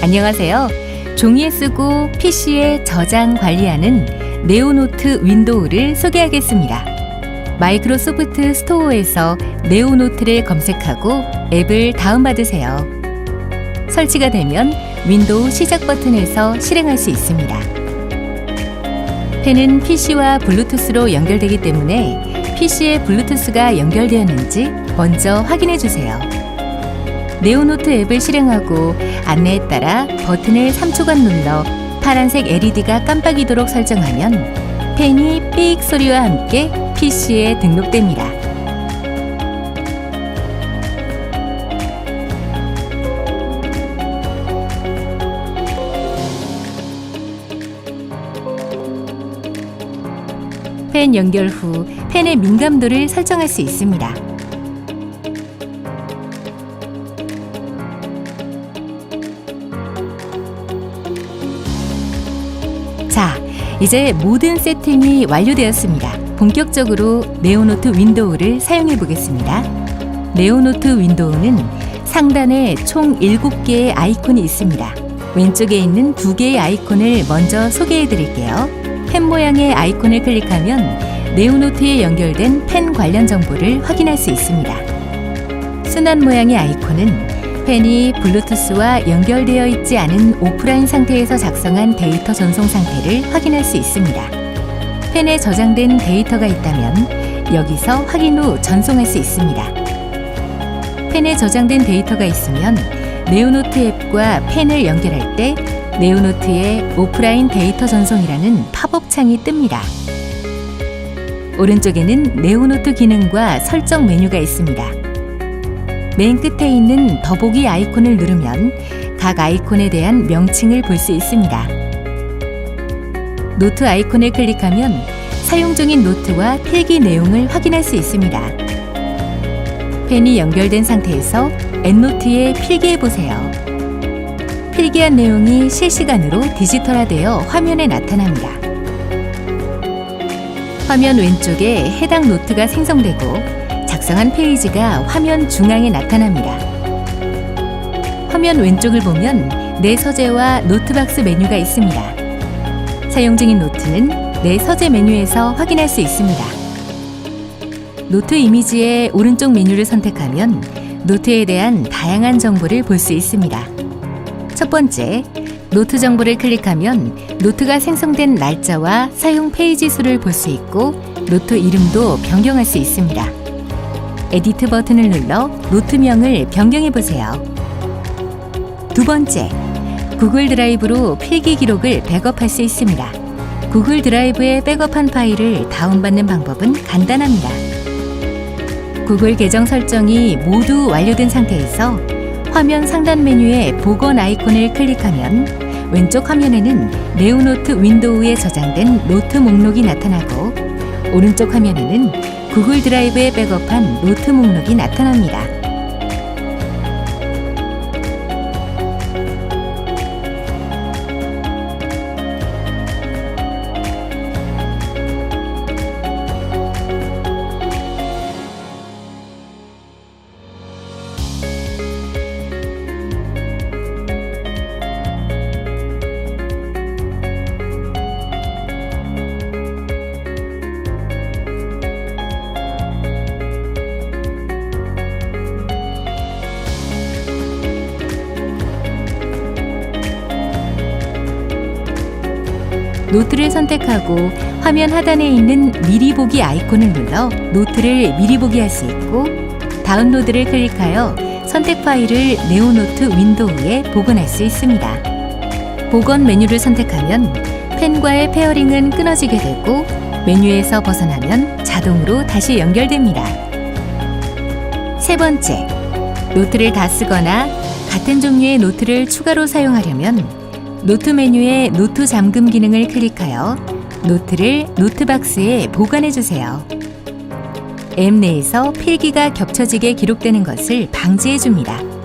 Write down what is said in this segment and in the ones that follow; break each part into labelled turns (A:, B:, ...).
A: 안녕하세요. 종이에 쓰고 PC에 저장 관리하는 네오노트 윈도우를 소개하겠습니다. 마이크로소프트 스토어에서 네오노트를 검색하고 앱을 다운받으세요. 설치가 되면 윈도우 시작 버튼에서 실행할 수 있습니다. 펜은 PC와 블루투스로 연결되기 때문에 PC에 블루투스가 연결되었는지 먼저 확인해 주세요. 네오노트 앱을 실행하고 안내에 따라 버튼을 3초간 눌러 파란색 LED가 깜빡이도록 설정하면 펜이 삑 소리와 함께 PC에 등록됩니다. 펜 연결 후 펜의 민감도를 설정할 수 있습니다. 이제 모든 세팅이 완료되었습니다. 본격적으로 네오노트 윈도우를 사용해 보겠습니다. 네오노트 윈도우는 상단에 총 7개의 아이콘이 있습니다. 왼쪽에 있는 2개의 아이콘을 먼저 소개해 드릴게요. 펜 모양의 아이콘을 클릭하면 네오노트에 연결된 펜 관련 정보를 확인할 수 있습니다. 순환 모양의 아이콘은 펜이 블루투스와 연결되어 있지 않은 오프라인 상태에서 작성한 데이터 전송 상태를 확인할 수 있습니다. 펜에 저장된 데이터가 있다면 여기서 확인 후 전송할 수 있습니다. 펜에 저장된 데이터가 있으면 네오노트 앱과 펜을 연결할 때 네오노트의 오프라인 데이터 전송이라는 팝업 창이 뜹니다. 오른쪽에는 네오노트 기능과 설정 메뉴가 있습니다. 맨 끝에 있는 더보기 아이콘을 누르면 각 아이콘에 대한 명칭을 볼 수 있습니다. 노트 아이콘을 클릭하면 사용 중인 노트와 필기 내용을 확인할 수 있습니다. 펜이 연결된 상태에서 엔노트에 필기해 보세요. 필기한 내용이 실시간으로 디지털화되어 화면에 나타납니다. 화면 왼쪽에 해당 노트가 생성되고 작성한 페이지가 화면 중앙에 나타납니다. 화면 왼쪽을 보면 내 서재와 노트박스 메뉴가 있습니다. 사용 중인 노트는 내 서재 메뉴에서 확인할 수 있습니다. 노트 이미지의 오른쪽 메뉴를 선택하면 노트에 대한 다양한 정보를 볼 수 있습니다. 첫 번째, 노트 정보를 클릭하면 노트가 생성된 날짜와 사용 페이지 수를 볼 수 있고 노트 이름도 변경할 수 있습니다. 에디트 버튼을 눌러 노트명을 변경해 보세요. 두 번째, 구글 드라이브로 필기 기록을 백업할 수 있습니다. 구글 드라이브에 백업한 파일을 다운받는 방법은 간단합니다. 구글 계정 설정이 모두 완료된 상태에서 화면 상단 메뉴의 복원 아이콘을 클릭하면 왼쪽 화면에는 네오노트 윈도우에 저장된 노트 목록이 나타나고 오른쪽 화면에는 구글 드라이브에 백업한 노트 목록이 나타납니다. 노트를 선택하고 화면 하단에 있는 미리 보기 아이콘을 눌러 노트를 미리 보기 할 수 있고 다운로드를 클릭하여 선택 파일을 네오노트 윈도우에 복원할 수 있습니다. 복원 메뉴를 선택하면 펜과의 페어링은 끊어지게 되고 메뉴에서 벗어나면 자동으로 다시 연결됩니다. 세 번째, 노트를 다 쓰거나 같은 종류의 노트를 추가로 사용하려면 노트 메뉴의 노트 잠금 기능을 클릭하여 노트를 노트박스에 보관해 주세요. 앱 내에서 필기가 겹쳐지게 기록되는 것을 방지해 줍니다.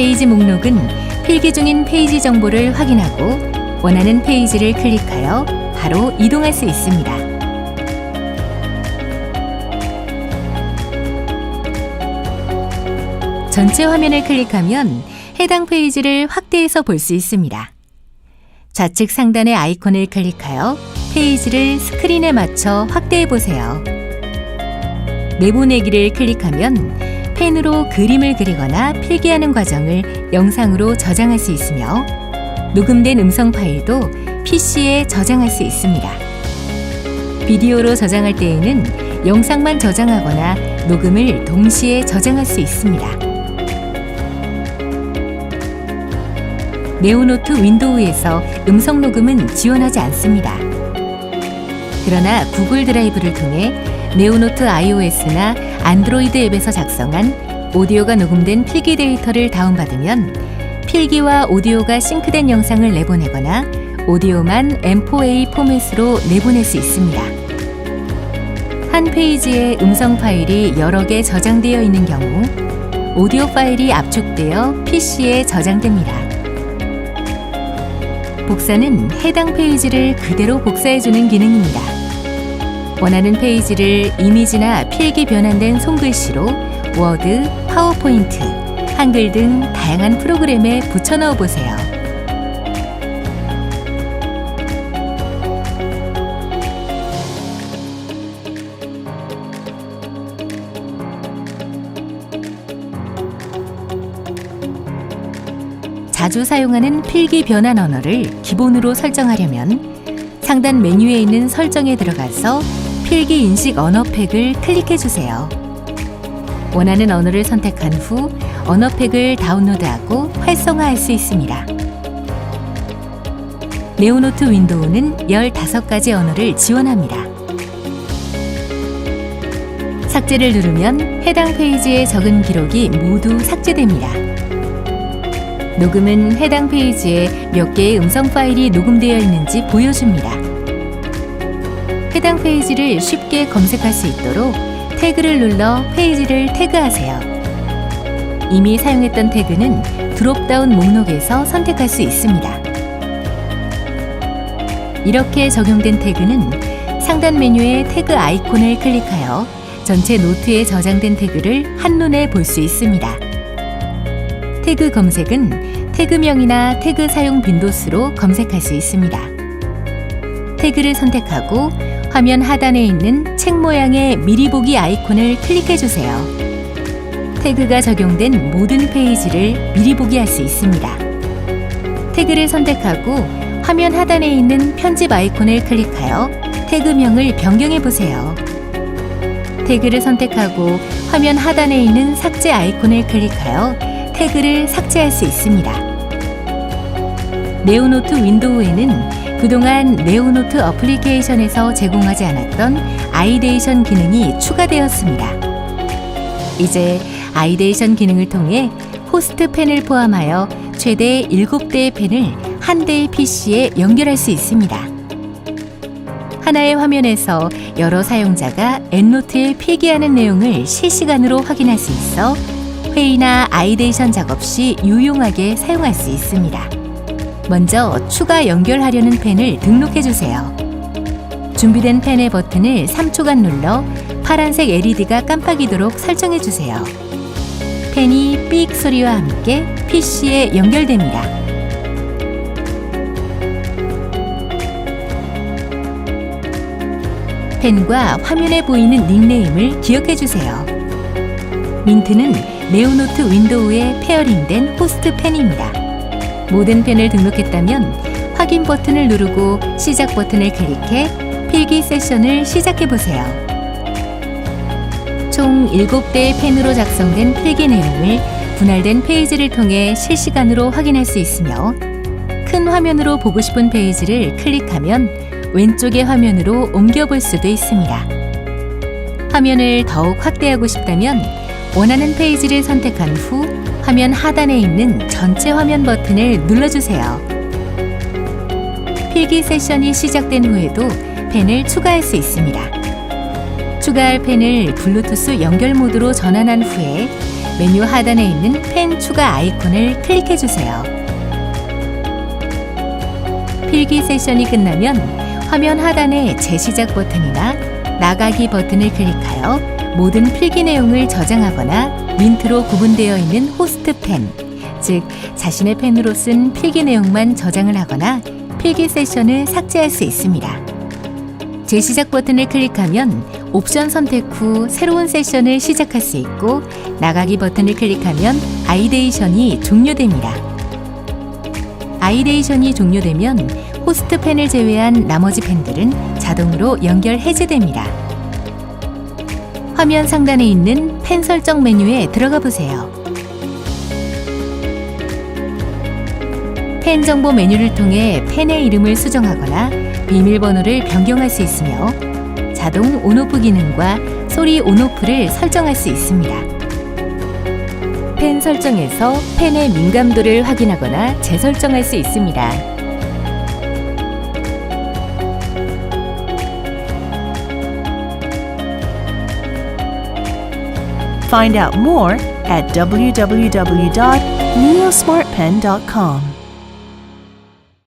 A: 페이지 목록은 필기 중인 페이지 정보를 확인하고 원하는 페이지를 클릭하여 바로 이동할 수 있습니다. 전체 화면을 클릭하면 해당 페이지를 확대해서 볼 수 있습니다. 좌측 상단의 아이콘을 클릭하여 페이지를 스크린에 맞춰 확대해 보세요. 내보내기를 클릭하면 펜으로 그림을 그리거나 필기하는 과정을 영상으로 저장할 수 있으며 녹음된 음성 파일도 PC에 저장할 수 있습니다. 비디오로 저장할 때에는 영상만 저장하거나 녹음을 동시에 저장할 수 있습니다. 네오노트 윈도우에서 음성 녹음은 지원하지 않습니다. 그러나 구글 드라이브를 통해 네오노트 iOS나 안드로이드 앱에서 작성한 오디오가 녹음된 필기 데이터를 다운받으면 필기와 오디오가 싱크된 영상을 내보내거나 오디오만 M4A 포맷으로 내보낼 수 있습니다. 한 페이지에 음성 파일이 여러 개 저장되어 있는 경우 오디오 파일이 압축되어 PC에 저장됩니다. 복사는 해당 페이지를 그대로 복사해주는 기능입니다. 원하는 페이지를 이미지나 필기 변환된 손글씨로 워드, 파워포인트, 한글 등 다양한 프로그램에 붙여 넣어 보세요. 자주 사용하는 필기 변환 언어를 기본으로 설정하려면 상단 메뉴에 있는 설정에 들어가서 필기 인식 언어 팩을 클릭해 주세요. 원하는 언어를 선택한 후 언어 팩을 다운로드하고 활성화할 수 있습니다. 네오노트 윈도우는 15가지 언어를 지원합니다. 삭제를 누르면 해당 페이지에 적은 기록이 모두 삭제됩니다. 녹음은 해당 페이지에 몇 개의 음성 파일이 녹음되어 있는지 보여줍니다. 해당 페이지를 쉽게 검색할 수 있도록 태그를 눌러 페이지를 태그하세요. 이미 사용했던 태그는 드롭다운 목록에서 선택할 수 있습니다. 이렇게 적용된 태그는 상단 메뉴의 태그 아이콘을 클릭하여 전체 노트에 저장된 태그를 한눈에 볼 수 있습니다. 태그 검색은 태그명이나 태그 사용 빈도수로 검색할 수 있습니다. 태그를 선택하고 화면 하단에 있는 책 모양의 미리 보기 아이콘을 클릭해 주세요. 태그가 적용된 모든 페이지를 미리 보기 할 수 있습니다. 태그를 선택하고 화면 하단에 있는 편집 아이콘을 클릭하여 태그명을 변경해 보세요. 태그를 선택하고 화면 하단에 있는 삭제 아이콘을 클릭하여 태그를 삭제할 수 있습니다. 네오노트 윈도우에는 그동안 네오노트 어플리케이션에서 제공하지 않았던 아이데이션 기능이 추가되었습니다. 이제 아이데이션 기능을 통해 호스트 펜을 포함하여 최대 7대의 펜을 한 대의 PC에 연결할 수 있습니다. 하나의 화면에서 여러 사용자가 엔노트에 필기하는 내용을 실시간으로 확인할 수 있어 회의나 아이데이션 작업 시 유용하게 사용할 수 있습니다. 먼저 추가 연결하려는 펜을 등록해 주세요. 준비된 펜의 버튼을 3초간 눌러 파란색 LED가 깜빡이도록 설정해 주세요. 펜이 삑 소리와 함께 PC에 연결됩니다. 펜과 화면에 보이는 닉네임을 기억해 주세요. 민트는 네오노트 윈도우에 페어링된 호스트 펜입니다. 모든 펜을 등록했다면 확인 버튼을 누르고 시작 버튼을 클릭해 필기 세션을 시작해 보세요. 총 7대의 펜으로 작성된 필기 내용을 분할된 페이지를 통해 실시간으로 확인할 수 있으며 큰 화면으로 보고 싶은 페이지를 클릭하면 왼쪽의 화면으로 옮겨볼 수도 있습니다. 화면을 더욱 확대하고 싶다면 원하는 페이지를 선택한 후 화면 하단에 있는 전체 화면 버튼을 눌러주세요. 필기 세션이 시작된 후에도 펜을 추가할 수 있습니다. 추가할 펜을 블루투스 연결 모드로 전환한 후에 메뉴 하단에 있는 펜 추가 아이콘을 클릭해 주세요. 필기 세션이 끝나면 화면 하단의 재시작 버튼이나 나가기 버튼을 클릭하여 모든 필기 내용을 저장하거나 민트로 구분되어 있는 호스트 펜, 즉 자신의 펜으로 쓴 필기 내용만 저장을 하거나 필기 세션을 삭제할 수 있습니다. 재시작 버튼을 클릭하면 옵션 선택 후 새로운 세션을 시작할 수 있고 나가기 버튼을 클릭하면 아이데이션이 종료됩니다. 아이데이션이 종료되면 호스트 펜을 제외한 나머지 펜들은 자동으로 연결 해제됩니다. 화면 상단에 있는 펜 설정 메뉴에 들어가 보세요. 펜 정보 메뉴를 통해 펜의 이름을 수정하거나 비밀번호를 변경할 수 있으며 자동 온오프 기능과 소리 온오프를 설정할 수 있습니다. 펜 설정에서 펜의 민감도를 확인하거나 재설정할 수 있습니다.
B: Find out more at www.neosmartpen.com.